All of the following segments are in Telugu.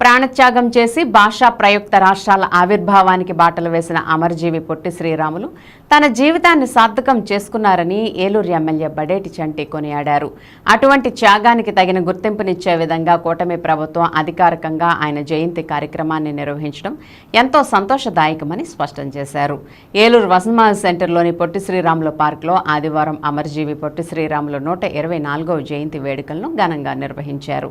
ప్రాణత్యాగం చేసి భాషా ప్రయుక్త రాష్ట్రాల ఆవిర్భావానికి బాటలు వేసిన అమరజీవి పొట్టి శ్రీరాములు తన జీవితాన్ని సార్థకం చేసుకున్నారని ఏలూరు ఎమ్మెల్యే బడేటి చంటి కొనియాడారు. అటువంటి త్యాగానికి తగిన గుర్తింపునిచ్చే విధంగా కూటమి ప్రభుత్వం అధికారికంగా ఆయన జయంతి కార్యక్రమాన్ని నిర్వహించడం ఎంతో సంతోషదాయకమని స్పష్టం చేశారు. ఏలూరు వసంతమాల్ సెంటర్లోని పొట్టి శ్రీరాములు పార్క్లో ఆదివారం అమరజీవి పొట్టి శ్రీరాములు నూట ఇరవై నాలుగవ జయంతి వేడుకలను ఘనంగా నిర్వహించారు.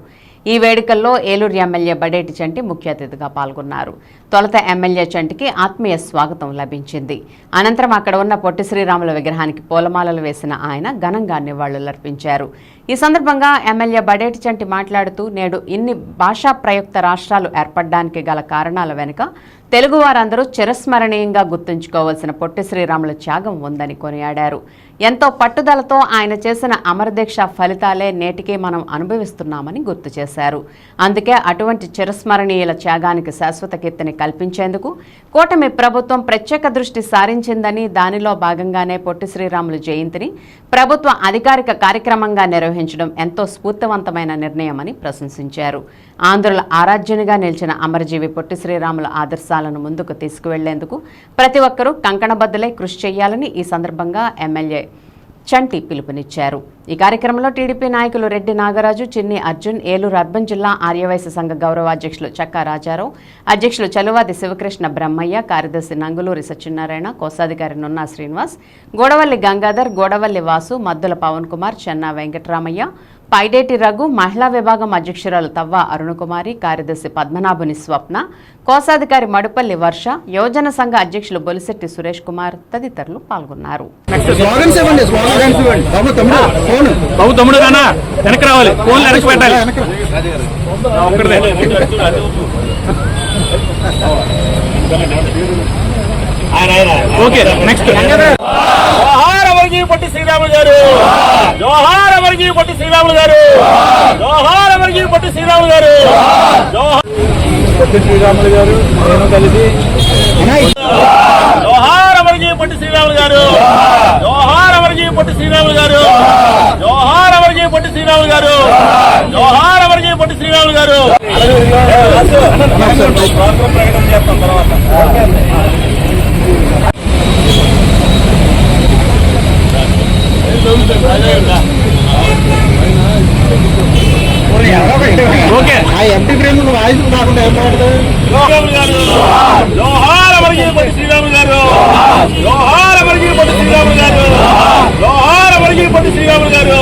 ఈ వేడుకల్లో ఏలూరు ఎమ్మెల్యే బడేటి చంటి ముఖ్య అతిథిగా పాల్గొన్నారు. తొలుత ఎమ్మెల్యే చంటికి ఆత్మీయ స్వాగతం లభించింది. అనంతరం అక్కడ ఉన్న పొట్టి శ్రీరాముల విగ్రహానికి పూలమాలలు వేసిన ఆయన ఘనంగా నివాళులర్పించారు. ఈ సందర్భంగా ఎమ్మెల్యే బడేటి చంటి మాట్లాడుతూ నేడు ఇన్ని భాషా ప్రయుక్త రాష్ట్రాలు ఏర్పడడానికి గల కారణాల వెనుక తెలుగు వారందరూ చిరస్మరణీయంగా గుర్తుంచుకోవాల్సిన పొట్టి శ్రీరాముల త్యాగం ఉందని కొనియాడారు. ఎంతో పట్టుదలతో ఆయన చేసిన అమరదీక్ష ఫలితాలే నేటికి మనం అనుభవిస్తున్నామని గుర్తు చేశారు. అందుకే అటువంటి చిరస్మరణీయుల త్యాగానికి శాశ్వత కీర్తిని కల్పించేందుకు కూటమి ప్రభుత్వం ప్రత్యేక దృష్టి సారించిందని దానిలో భాగంగానే పొట్టి శ్రీరాములు జయంతిని ప్రభుత్వ అధికారిక కార్యక్రమంగా నిర్వహించడం ఎంతో స్ఫూర్తివంతమైన నిర్ణయమని ప్రశంసించారు. ఆంధ్రుల ఆరాధ్యునిగా నిలిచిన అమరజీవి పొట్టి శ్రీరాముల ఆదర్శాలను ముందుకు తీసుకువెళ్ళేందుకు ప్రతి ఒక్కరూ కంకణబద్దులై కృషి చేయాలని ఈ సందర్భంగా ఎమ్మెల్యే చంటి పిలుపునిచ్చారు. ఈ కార్యక్రమంలో టీడీపీ నాయకులు రెడ్డి నాగరాజు చిన్ని అర్జున్ ఏలూరు అర్బన్ జిల్లా ఆర్యవైశ్య సంఘ గౌరవ అధ్యక్షులు చక్కా రాజారావు అధ్యక్షులు చలువాది శివకృష్ణ బ్రహ్మయ్య కార్యదర్శి నంగులూరి సత్యనారాయణ కోశాధికారి నున్నా శ్రీనివాస్ గోడవల్లి గంగాధర్ గోడవల్లి వాసు మద్దుల పవన్ కుమార్ చెన్నా వెంకటరామయ్య పైడేటి రఘు మహిళా విభాగం అధ్యక్షురాలు తవ్వ అరుణకుమారి కార్యదర్శి పద్మనాభుని స్వప్న కోశాధికారి మడుపల్లి వర్ష యోజన సంఘ అధ్యక్షులు బొలిశెట్టి సురేష్ కుమార్ తదితరులు పాల్గొన్నారు. బాబు తమ్ముడు ఫోన్. బాబు తమ్ముడు నాన్న వెనక్కి రావాలి. ఫోన్లు వెనక్కి పెట్టాలి. నా ఒక్కడిదే. ఓకే నెక్స్ట్ జోహార్ అమర్జీ పొట్టి శ్రీరాములు గారు. జోహార్ అమర్జీ పొట్టి శ్రీరాములు గారు. జోహార్ అమర్జీ పొట్టి శ్రీరాములు గారు. జోహార్ పొట్టి శ్రీరాములు గారు నేను కలిసి జోహార్ అమర్జీ పొట్టి శ్రీరాములు గారు. జోహార్ అమర్జీ పొట్టి శ్రీరాములు గారు. శ్రీరాములు గారు. జోహార్ అమర్జీ పొట్టి శ్రీరాములు గారు. ఓకే. ఆ ఎంపీ ఫ్రేమ్ వాయిస్ కాకుండా ఏం శ్రీరాములు గారు. జోహార్ అమర్జీ పొట్టి శ్రీరాములు గారు. జోహార్ అమర్జీ పొట్టి శ్రీరాములు గారు జోహార్ అమర్జీ పొట్టి శ్రీరాములు గారు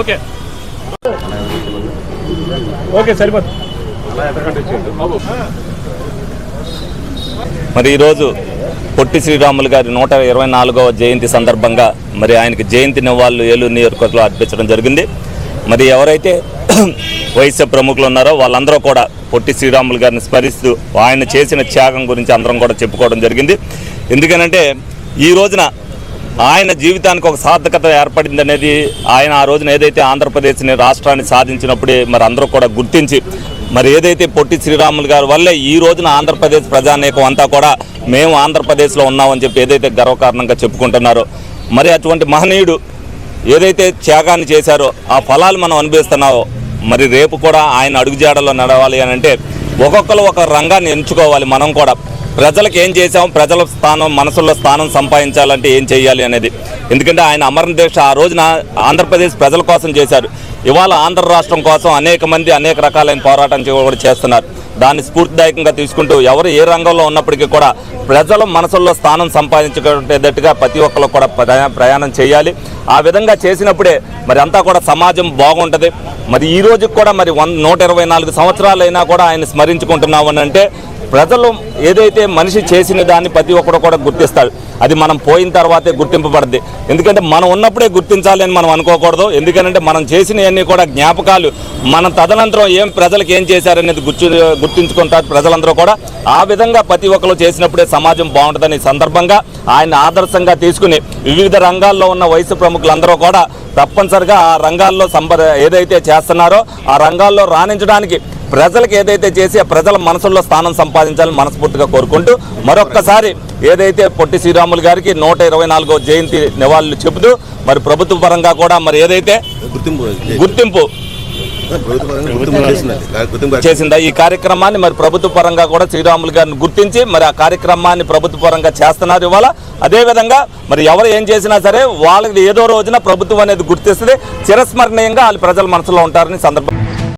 ఓకే. ఓకే సరిపోతుంది. మరి ఈరోజు పొట్టి శ్రీరాములు గారి నూట ఇరవై నాలుగవ జయంతి సందర్భంగా మరి ఆయనకి జయంతి నివాళులు ఏలూరు నియోజకవర్గంలో అర్పించడం జరిగింది. మరి ఎవరైతే వైఎస్ఆర్ ప్రముఖులు ఉన్నారో వాళ్ళందరూ కూడా పొట్టి శ్రీరాములు గారిని స్మరిస్తూ ఆయన చేసిన త్యాగం గురించి అందరం కూడా చెప్పుకోవడం జరిగింది. ఎందుకనంటే ఈ రోజున ఆయన జీవితానికి ఒక సార్థకత ఏర్పడింది అనేది ఆయన ఆ రోజున ఏదైతే ఆంధ్రప్రదేశ్ని రాష్ట్రాన్ని సాధించినప్పుడే మరి అందరూ కూడా గుర్తించి మరి ఏదైతే పొట్టి శ్రీరాములు గారి వల్లే ఈ రోజున ఆంధ్రప్రదేశ్ ప్రజానేకం అంతా కూడా మేము ఆంధ్రప్రదేశ్లో ఉన్నామని చెప్పి ఏదైతే గర్వకారణంగా చెప్పుకుంటున్నారో మరి అటువంటి మహనీయుడు ఏదైతే త్యాగాన్ని చేశారో ఆ ఫలాలు మనం అనుభవిస్తున్నామో మరి రేపు కూడా ఆయన అడుగుజాడలో నడవాలి అని అంటే ఒక్కొక్కరు ఒక రంగాన్ని ఎంచుకోవాలి మనం కూడా. ప్రజలకు ఏం చేసాం ప్రజల స్థానం మనసుల్లో స్థానం సంపాదించాలంటే ఏం చేయాలి అనేది. ఎందుకంటే ఆయన అమరణ దీక్ష ఆ రోజున ఆంధ్రప్రదేశ్ ప్రజల కోసం చేశారు. ఇవాళ ఆంధ్ర రాష్ట్రం కోసం అనేక మంది అనేక రకాలైన పోరాటం కూడా చేస్తున్నారు. దాన్ని స్ఫూర్తిదాయకంగా తీసుకుంటూ ఎవరు ఏ రంగంలో ఉన్నప్పటికీ కూడా ప్రజల మనసుల్లో స్థానం సంపాదించుకునేటట్టుగా ప్రతి ఒక్కరు కూడా ప్రయాణం చేయాలి. ఆ విధంగా చేసినప్పుడే మరి అంతా కూడా సమాజం బాగుంటుంది. మరి ఈ రోజుకి కూడా మరి వన్ నూట ఇరవై నాలుగు సంవత్సరాలైనా కూడా ఆయన స్మరించుకుంటున్నామని అంటే ప్రజలు ఏదైతే మనిషి చేసిన దాన్ని ప్రతి ఒక్కరు కూడా గుర్తిస్తాడు. అది మనం పోయిన తర్వాతే గుర్తింపబడద్ది. ఎందుకంటే మనం ఉన్నప్పుడే గుర్తించాలి అని మనం అనుకోకూడదు. ఎందుకంటే మనం చేసినవన్నీ కూడా జ్ఞాపకాలు. మనం తదనంతరం ఏం ప్రజలకు ఏం చేశారనేది గుర్తు గుర్తించుకుంటారు ప్రజలందరూ కూడా. ఆ విధంగా ప్రతి ఒక్కరు చేసినప్పుడే సమాజం బాగుంటుందని సందర్భంగా ఆయన ఆదర్శంగా తీసుకుని వివిధ రంగాల్లో ఉన్న వయసు ప్రముఖులందరూ కూడా తప్పనిసరిగా ఆ రంగాల్లో సంబ ఏదైతే చేస్తున్నారో ఆ రంగాల్లో రాణించడానికి ప్రజలకు ఏదైతే చేసి ఆ ప్రజల మనసుల్లో స్థానం సంపాదించాలని మనస్ఫూర్తిగా కోరుకుంటూ మరొక్కసారి ఏదైతే పొట్టి శ్రీరాములు గారికి నూట ఇరవై నాలుగో జయంతి నివాళులు చెబుతూ మరి ప్రభుత్వ పరంగా కూడా మరి ఏదైతే గుర్తింపు గుర్తింపు చేసిందా. ఈ కార్యక్రమాన్ని మరి ప్రభుత్వ పరంగా కూడా శ్రీరాములు గారిని గుర్తించి మరి ఆ కార్యక్రమాన్ని ప్రభుత్వ పరంగా చేస్తున్నారు ఇవాళ. అదేవిధంగా మరి ఎవరు ఏం చేసినా సరే వాళ్ళకి ఏదో రోజున ప్రభుత్వం అనేది గుర్తిస్తుంది. చిరస్మరణీయంగా వాళ్ళు ప్రజల మనసులో ఉంటారని సందర్భం